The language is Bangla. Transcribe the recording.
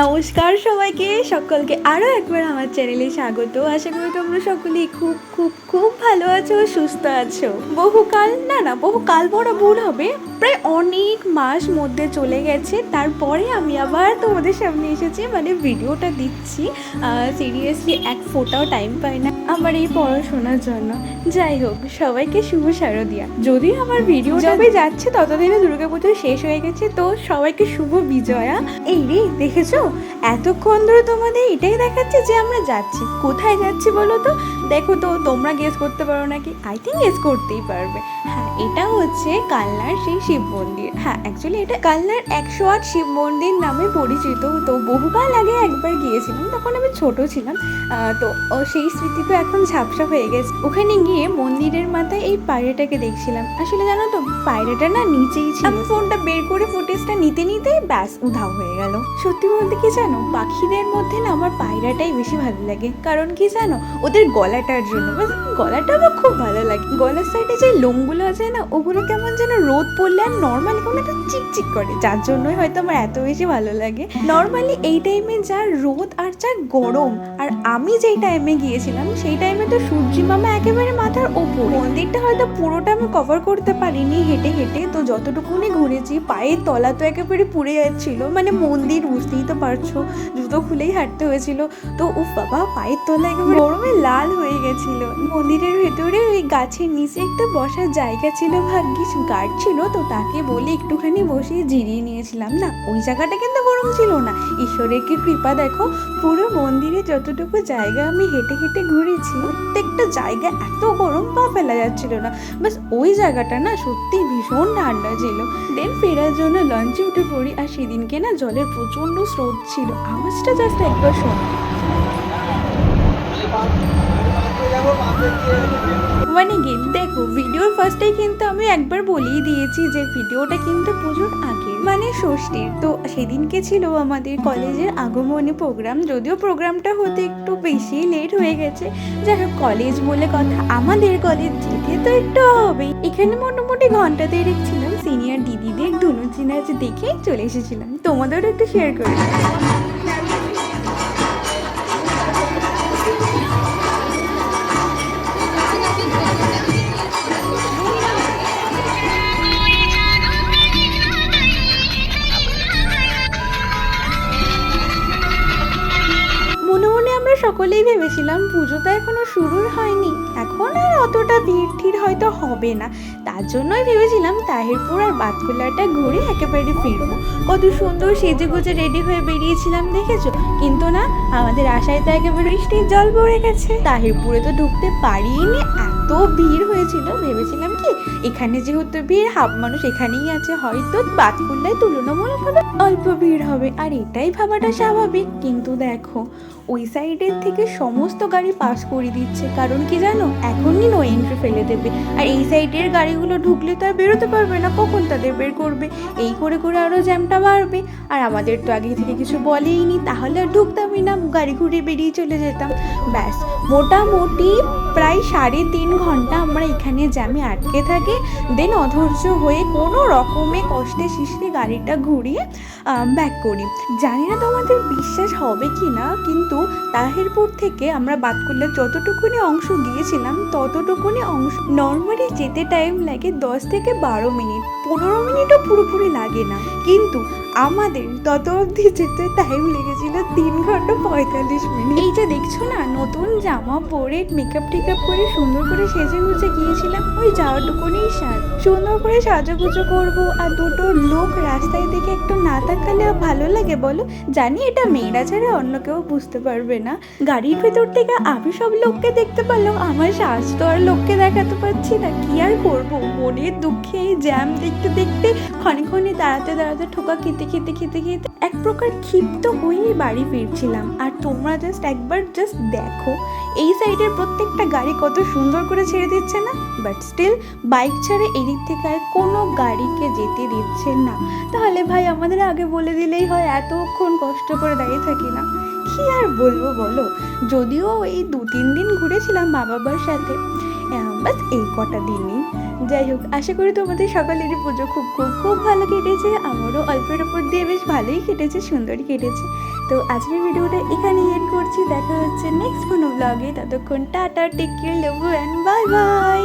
নমস্কার সবাইকে, সকলকে আরও একবার আমার চ্যানেলে স্বাগত। আশা করি তোমরা সকলেই খুব খুব খুব ভালো আছো, সুস্থ আছো। বহুকাল, না না, বহুকাল বড় ভুল হবে। প্রায় অনেক মাস মধ্যে চলে গেছে। তারপরে আমি আবার তোমাদের সামনে এসেছি মানে ভিডিওটা দিচ্ছি। সিরিয়াসলি এক ফোটাও টাইম পাই না আমার এই পড়াশোনার জন্য। যাই হোক সবাইকে শুভ শারদিয়া। যদি আমার ভিডিও যবে যাচ্ছে ততদিনে দুর্গাপুজো শেষ হয়ে গেছে তো সবাইকে শুভ বিজয়া। এই রে দেখেছ? এতক্ষণ ধরে তোমাদের এটাই দেখাচ্ছে যে আমরা যাচ্ছি। কোথায় যাচ্ছি বলো তো? দেখো তো, তোমরা গেস করতে পারো নাকি? আই থিঙ্ক গেস করতেই পারবে। হ্যাঁ এটা হচ্ছে কালনার সেই শিব মন্দির। হ্যাঁ অ্যাকচুয়ালি এটা কালনার একশো আট শিব মন্দির নামে পরিচিত। তো বহুকাল আগে একবার গিয়েছিলাম, তখন আমি ছোট ছিলাম। তো সেই স্মৃতি তো এখন ঝাপসা হয়ে গেছে। ওখানে গিয়ে মন্দিরের মাথায় এই পায়রাটাকে দেখছিলাম। আসলে জানো তো, পায়রাটা না নিচেই ছিল। আমি ফোনটা বের করে ফুটেজটা নিতে নিতে ব্যাস, উধাও হয়ে গেল। সত্যি বলতে কি জানো, পাখিদের মধ্যে না আমার পায়রাটাই বেশি ভালো লাগে। কারণ কি জানো, ওদের গলাটার জন্য গলাটা আমার খুব ভালো লাগে। গলার সাইডে যে লোমগুলো আছে না, ওগুলো কেমন যেন রোদ পড়লে আর নর্মালি কেমন একটা চিকচিক করে। যার জন্যই হয়তো আমার এত বেশি ভালো লাগে। নর্মালি এই টাইমে যা রোদ আর যা গরম, আর আমি যেই টাইমে গিয়েছিলাম, সেই টাইমে তো সূর্যি মামা একেবারে মাথার ওপর। মন্দিরটা হয়তো পুরোটা আমি কভার করতে পারিনি, হেঁটে হেঁটে। তো যতটুকুনি ঘুরেছি, পায়ের তলা তো একেবারে পুড়ে যাচ্ছিল। মানে মন্দির বুঝতেই তো পারছ, জুতো খুলেই হাঁটতে হয়েছিল। তো উফ বাবা, পায়ের তলা একেবারে গরমে লাল হয়ে গেছিল। মন্দিরের ভেতরে ওই গাছের নিচে একটা বসার জায়গা ছিল, ভাগ্যিস গার্ড ছিল। তো তাকে বলে একটুখানি বসিয়ে জিরিয়ে নিয়েছিলাম, না? ওই জায়গাটা কিন্তু গরম ছিল না। ঈশ্বরের কি কৃপা দেখো, পুরো মন্দিরে যতটুকু জায়গা আমি হেঁটে হেঁটে ঘুরেছি, প্রত্যেকটা জায়গা এত গরম, পা ফেলা যাচ্ছিল না। বাস ওই জায়গাটা না সত্যি ভীষণ ঠান্ডা ছিল। দেন ফেরার জন্য লঞ্চে উঠে পড়ি আর সেদিনকে না জলের প্রচণ্ড স্রোত ছিল। আওয়াজটা জাস্ট একবার শোনো। মানে কি? দেখো ভিডিওর ফার্স্টেই কিন্তু আমি একবার বলেই দিয়েছি যে ভিডিওটা কিন্তু পুজোর আগে মানে ষষ্ঠীর। তো সেদিনকে ছিল আমাদের কলেজের আগমনী প্রোগ্রাম যদিও প্রোগ্রামটা হতে একটু বেশি লেট হয়ে গেছে। যাই হোক কলেজ বলে কথা, আমাদের কলেজ যেতে তো একটু হবেই এখানে মোটামুটি ঘণ্টা দেড়েক ছিলাম সিনিয়র দিদিদের নাচ দেখে চলে এসেছিলাম। তোমাদেরও একটু শেয়ার করে সকলেই ভেবেছিলাম পুজো তো এখনও শুরুই হয়নি। এখন আর অতটা ভিড় ঠির হয়তো হবে না। তার জন্যই ভেবেছিলাম তাহিরপুর আর বাতকুলাটা ঘুরে একেবারে ফিরবো। কত সুন্দর সেজে গুজে রেডি হয়ে বেরিয়েছিলাম, দেখেছ? কিন্তু না, আমাদের আশায় তো একেবারে বৃষ্টির জল পড়ে গেছে। তাহিরপুরে তো ঢুকতে পারিনি, এত ভিড় হয়েছিল। ভেবেছিলাম কি, এখানে যেহেতু ভিড়, হাফ মানুষ এখানেই আছে, হয়তো বাতকুল্লায় তুলনামূলকভাবে অল্প ভিড় হবে। আর এটাই ভাবাটা স্বাভাবিক। কিন্তু দেখো, ওই সাইডের থেকে সমস্ত গাড়ি পাস করে দিচ্ছে। কারণ কি জানো, এখনই নো এন্ট্রি ফেলে দেবে। আর এই সাইডের গাড়িগুলো ঢুকলে তো আর বেরোতে পারবে না, কখন তাদের বের করবে? এই করে করে আরও জ্যামটা বাড়বে। আর আমাদের তো আগে থেকে কিছু বলেই নি, তাহলে আর ঢুকতামই না, গাড়ি ঘুরে বেরিয়ে চলে যেতাম। ব্যাস, মোটামুটি প্রায় সাড়ে তিন ঘণ্টা আমরা এখানে জ্যামে আটকে থাকি। দেন অধৈর্য হয়ে কোনো রকমে কষ্টে শিশরে গাড়িটা ঘুরিয়ে ব্যাক করি। জানি না তোমাদের বিশ্বাস হবে কি না, কিন্তু তাহিরপুর থেকে আমরা বাতকুল্লার যতটুকুনি অংশ গিয়েছিলাম, ততটুকুনি অংশ নর্মালি যেতে টাইম লাগে দশ থেকে বারো মিনিট পনেরো মিনিটও পুরোপুরি লাগে না। কিন্তু আমাদের তত অবধি যেতে টাইম লেগেছিল তিন ঘণ্টা পঁয়তাল্লিশ মিনিট। এই যে দেখছ না, নতুন জামা পরে মেকআপ টেকআপ করে সুন্দর করে সেজে গুজে গিয়েছিলাম ওই যাওয়াটুকুনি সার। সুন্দর করে সাজুগুজো করব আর দুটো লোক রাস্তায় দেখে একটু না তাকালে ভালো লাগে বলো? জানি এটা মেয়েরা ছাড়া অন্য কেউ বুঝতে পারবে না। গাড়ির ভেতর থেকে আমি সব লোককে দেখতে পারলাম আমার শ্বাস তো আর লোককে দেখাতে পারছি না, কি আর করব? মনের দুঃখে এই জ্যাম দেখতে দেখতে ক্ষণে ক্ষণে দাঁড়াতে দাঁড়াতে ঠোকা খেতে খেতে খেতে খেতে এক প্রকার ক্ষিপ্ত হয়েই বাড়ি ফিরছিলাম। আর তোমরা জাস্ট একবার জাস্ট দেখো, এই সাইডের প্রত্যেকটা গাড়ি কত সুন্দর করে ছেড়ে দিচ্ছে না? বাট স্টিল বাইক ছাড়া এদিক থেকে আর কোনো গাড়িকে যেতে দিচ্ছে না। তাহলে ভাই, আমাদের আগে বলে দিলেই হয়, এতক্ষণ কষ্ট করে দাঁড়িয়ে থাকি না। কি আর বলব বলো? যদিও এই দু তিন দিন ঘুরেছিলাম মা বাবার সাথে। বাস এই কটা দিনই। যাই হোক, আশা করি তোমাদের সকালেরই পুজো খুব খুব খুব ভালো কেটেছে। আমারও অল্পের ওপর দিয়ে বেশ ভালোই কেটেছে, সুন্দরই কেটেছে। তো আজকের ভিডিওটা এখানেই এড করছি। দেখা হচ্ছে নেক্সট কোনো ব্লগে ততক্ষণ টাটা টেক কেয়ার লেবু অ্যান্ড বাই বাই